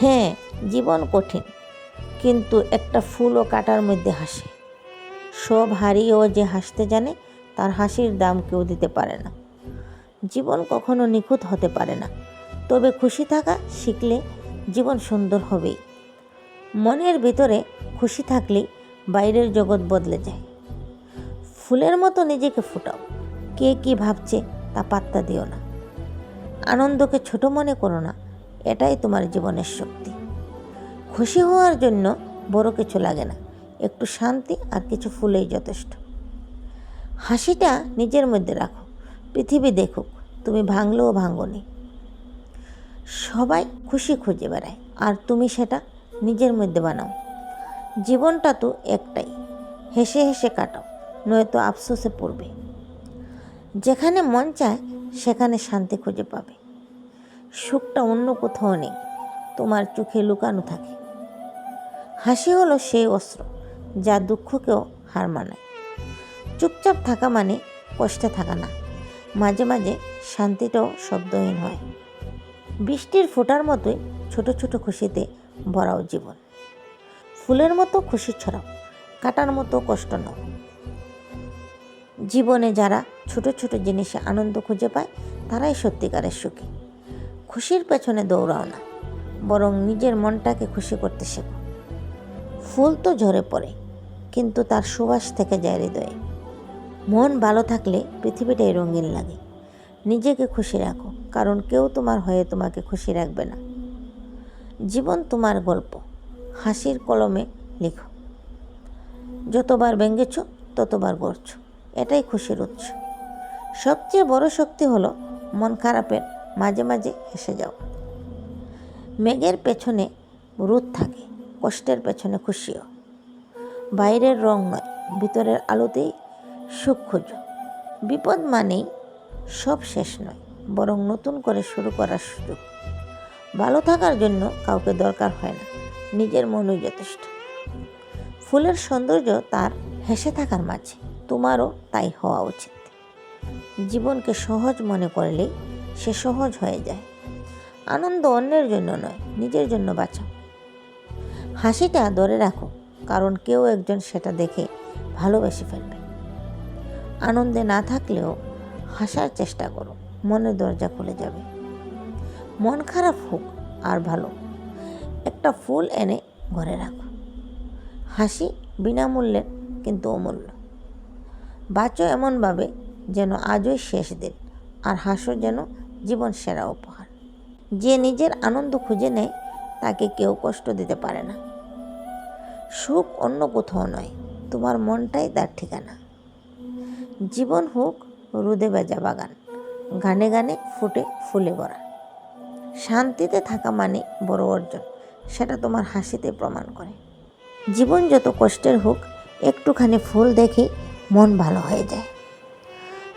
হ্যাঁ জীবন কঠিন, কিন্তু একটা ফুলও কাটার মধ্যে হাসে। সব হারিয়েও যে হাসতে জানে, তার হাসির দাম কেউ দিতে পারে না। জীবন কখনো নিখুঁত হতে পারে না, তবে খুশি থাকা শিখলে জীবন সুন্দর হবেই। মনের ভিতরে খুশি থাকলেই বাইরের জগৎ বদলে যায়। ফুলের মতো নিজেকে ফুটাও, কে কি ভাবছে তা পাত্তা দিও না। আনন্দকে ছোট মনে করো না এটাই তোমার জীবনের শক্তি। খুশি হওয়ার জন্য বড় কিছু লাগে না, একটু শান্তি আর কিছু ফুলেই যথেষ্ট। হাসিটা নিজের মধ্যে রাখো, পৃথিবী দেখুক, তুমি ভাঙলেও ভাঙনি। সবাই খুশি খুঁজে বেড়ায়, আর তুমি সেটা নিজের মধ্যে বানাও। জীবনটা তো একটাই, হেসে হেসে কাটাও, নয়তো আফসোসে পড়বে। যেখানে মন চায়, সেখানে শান্তি খুঁজে পাবে। সুখটা অন্য কোথাও নেই। তোমার চোখে লুকানো থাকে। হাসি হলো সেই অস্ত্র যা দুঃখকেও হার মানায় চুপচাপ থাকা মানে কষ্টে থাকা না। মাঝে মাঝে শান্তিটাও শব্দহীন হয়। বৃষ্টির ফোটার মতোই ছোট ছোট খুশিতে ভরাও জীবন। ফুলের মতো খুশি ছড়াও, কাটার মতো কষ্ট নাও। জীবনে যারা ছোট ছোট জিনিসে আনন্দ খুঁজে পায়, তারাই সত্যিকারের সুখী। খুশির পেছনে দৌড়াও না, বরং নিজের মনটাকে খুশি করতে শেখো। ফুল তো ঝরে পড়ে, কিন্তু তার সুবাস থেকে যায় হৃদয়ে। মন ভালো থাকলে পৃথিবীটাই রঙিন লাগে। নিজেকে খুশি রাখো, কারণ কেউ তোমার হয়ে তোমাকে খুশি রাখবে না। জীবন তোমার গল্প, হাসির কলমে লিখো। যতবার ভেঙেছ, ততবার গড়ছ, এটাই খুশির উৎস। সবচেয়ে বড় শক্তি হলো মন খারাপের মাঝে মাঝে হেসে যাও। মেঘের পেছনে রোদ থাকে, কষ্টের পেছনে খুশিও। বাইরের রং নয়, ভিতরের আলোতেই সুখ খোঁজো বিপদ মানেই সব শেষ নয়, বরং নতুন করে শুরু করার সুযোগ। ভালো থাকার জন্য কাউকে দরকার হয় না, নিজের মনই যথেষ্ট। ফুলের সৌন্দর্য তার হেসে থাকার মাঝে, তোমারও তাই হওয়া উচিত। জীবনকে সহজ মনে করলেই সে সহজ হয়ে যায়। আনন্দ অন্যের জন্য নয়, নিজের জন্য বাঁচাও। হাসিটা ধরে রাখো, কারণ কেউ একজন সেটা দেখে ভালোবেসে ফেলবে। আনন্দে না থাকলেও হাসার চেষ্টা করো, মনের দরজা খুলে যাবে। মন খারাপ হোক, আর ভালো, একটা ফুল এনে ঘরে রাখো। হাসি বিনামূল্যের কিন্তু অমূল্য। বাঁচো এমনভাবে যেন আজই শেষ দিন, আর হাসো যেন জীবন সেরা উপহার। যে নিজের আনন্দ খুঁজে নেয়, তাকে কেউ কষ্ট দিতে পারে না। সুখ অন্য কোথাও নয়, তোমার মনটাই তার ঠিকানা। জীবন হোক রোদে বেজা বাগান গানে গানে ফুটে ফুলে ভরা। শান্তিতে থাকা মানে বড় অর্জন, সেটা তোমার হাসিতে প্রমাণ করে। জীবন যত কষ্টের হোক, একটুখানি ফুল দেখে মন ভালো হয়ে যায়।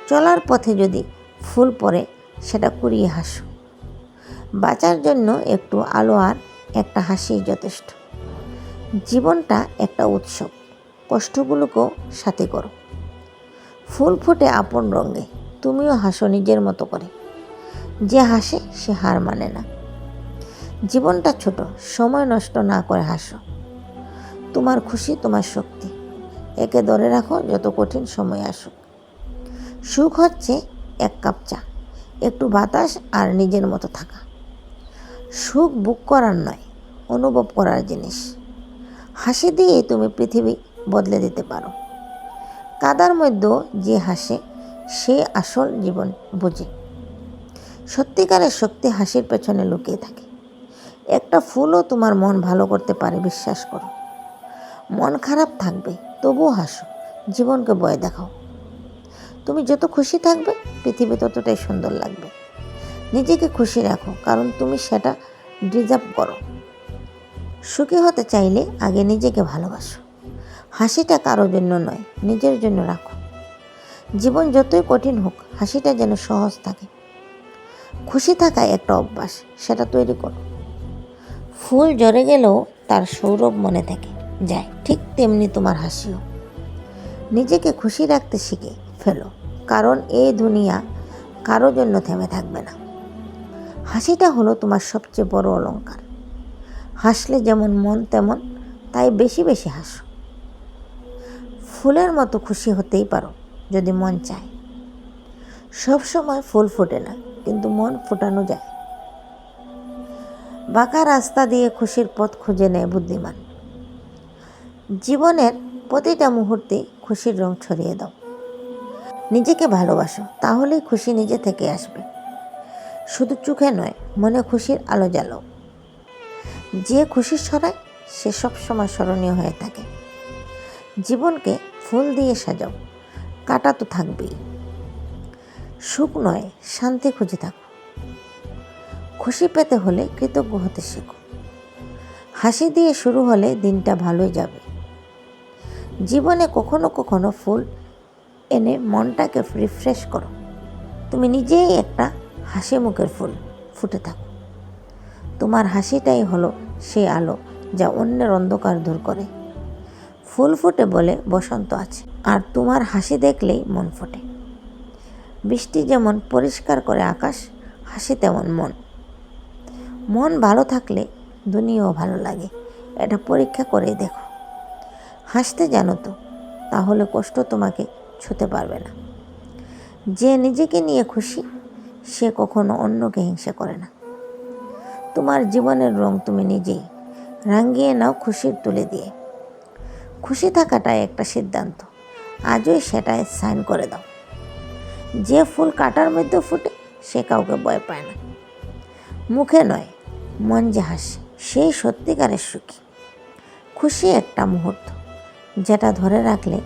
চলার পথে যদি ফুল পড়ে সেটা কুড়িয়ে হাসো। বাঁচার জন্য একটু আলো আর একটা হাসি যথেষ্ট। জীবনটা একটা উৎসব। কষ্টগুলোকেও সাথে করো। ফুল ফুটে আপন রঙে। তুমিও হাসো নিজের মতো করে। যে হাসে, সে হার মানে না। জীবনটা ছোট। সময় নষ্ট না করে হাসো। তোমার খুশি, তোমার শক্তি। একে ধরে রাখো যত কঠিন সময় আসুক। সুখ হচ্ছে এক কাপ চা। একটু বাতাস আর নিজের মতো থাকা। সুখ বুক করার নয়, অনুভব করার জিনিস। হাসি দিয়ে তুমি পৃথিবী বদলে দিতে পারো। কাদার মধ্যেও যে হাসে, সে আসল জীবন বোঝে। সত্যিকারের শক্তি হাসির পেছনে লুকিয়ে থাকে। একটা ফুলও তোমার মন ভালো করতে পারে, বিশ্বাস করো। মন খারাপ থাকবে, তবুও হাসো, জীবনকে বয়ে দেখাও। তুমি যত খুশি থাকবে, পৃথিবী ততটাই সুন্দর লাগবে। নিজেকে খুশি রাখো, কারণ তুমি সেটা ডিজার্ভ করো। সুখী হতে চাইলে আগে নিজেকে ভালোবাসো। হাসিটা কারোর জন্য নয়, নিজের জন্য রাখো। জীবন যতই কঠিন হোক, হাসিটা যেন সহজ থাকে। খুশি থাকা একটা অভ্যাস, সেটা তৈরি করো। ফুল জ্বরে গেলেও তার সৌরভ মনে থাকে, যায়, ঠিক তেমনি তোমার হাসিও। নিজেকে খুশি রাখতে শিখে ফেলো, কারণ এই দুনিয়া কারও জন্য থেমে থাকবে না। হাসিটা হলো তোমার সবচেয়ে বড় অলঙ্কার হাসলে যেমন মন, তেমন তাই বেশি বেশি হাসো। ফুলের মতো খুশি হতেই পারো, যদি মন চায়। সব সময় ফুল ফোটে না, কিন্তু মন ফোটানো যায়। বাঁকা রাস্তা দিয়ে খুশির পথ খুঁজে নেয় বুদ্ধিমান। জীবনের প্রতিটা মুহূর্তে খুশির রং ছড়িয়ে দাও। নিজেকে ভালোবাসো, তাহলেই খুশি নিজে থেকে আসবে। শুধু চোখে নয়, মনে খুশির আলো জ্বালো যে খুশি সরায় সে সব সময় স্মরণীয় হয়ে থাকে। জীবনকে ফুল দিয়ে সাজাও, কাটা তো থাকবেই। সুখ নয়, শান্তি খুঁজে থাকো। খুশি পেতে হলে কৃতজ্ঞ হতে শেখো। হাসি দিয়ে শুরু হলে দিনটা ভালোই যাবে। জীবনে কখনো কখনো ফুল এনে মনটাকে রিফ্রেশ করো। তুমি নিজেই একটা হাসি মুখের ফুল ফুটে থাকো। তোমার হাসিটাই হলো সে আলো যা অন্যের অন্ধকার দূর করে। ফুল ফুটে বলে বসন্ত আছে, আর তোমার হাসি দেখলেই মন ফোটে। বৃষ্টি যেমন পরিষ্কার করে আকাশ, হাসি তেমন মন। মন ভালো থাকলে দুনিয়াও ভালো লাগে, এটা পরীক্ষা করেই দেখো। হাসতে জানো তো, তাহলে কষ্ট তোমাকে ছুতে পারবে না। যে নিজেকে নিয়ে খুশি, সে কখনো অন্যকে হিংসা করে না। তোমার জীবনের রং তুমি নিজেই রাঙ্গিয়ে নাও খুশির তুলে দিয়ে। খুশি থাকাটাই একটা সিদ্ধান্ত। আজই সেটায় সাইন করে দাও। যে ফুল কাটার মধ্যে ফুটে, সে কাউকে ভয় পায় না। মুখে নয়, মন যে হাসে, সেই সত্যিকারের সুখী। খুশি একটা মুহূর্ত, যেটা ধরে রাখলে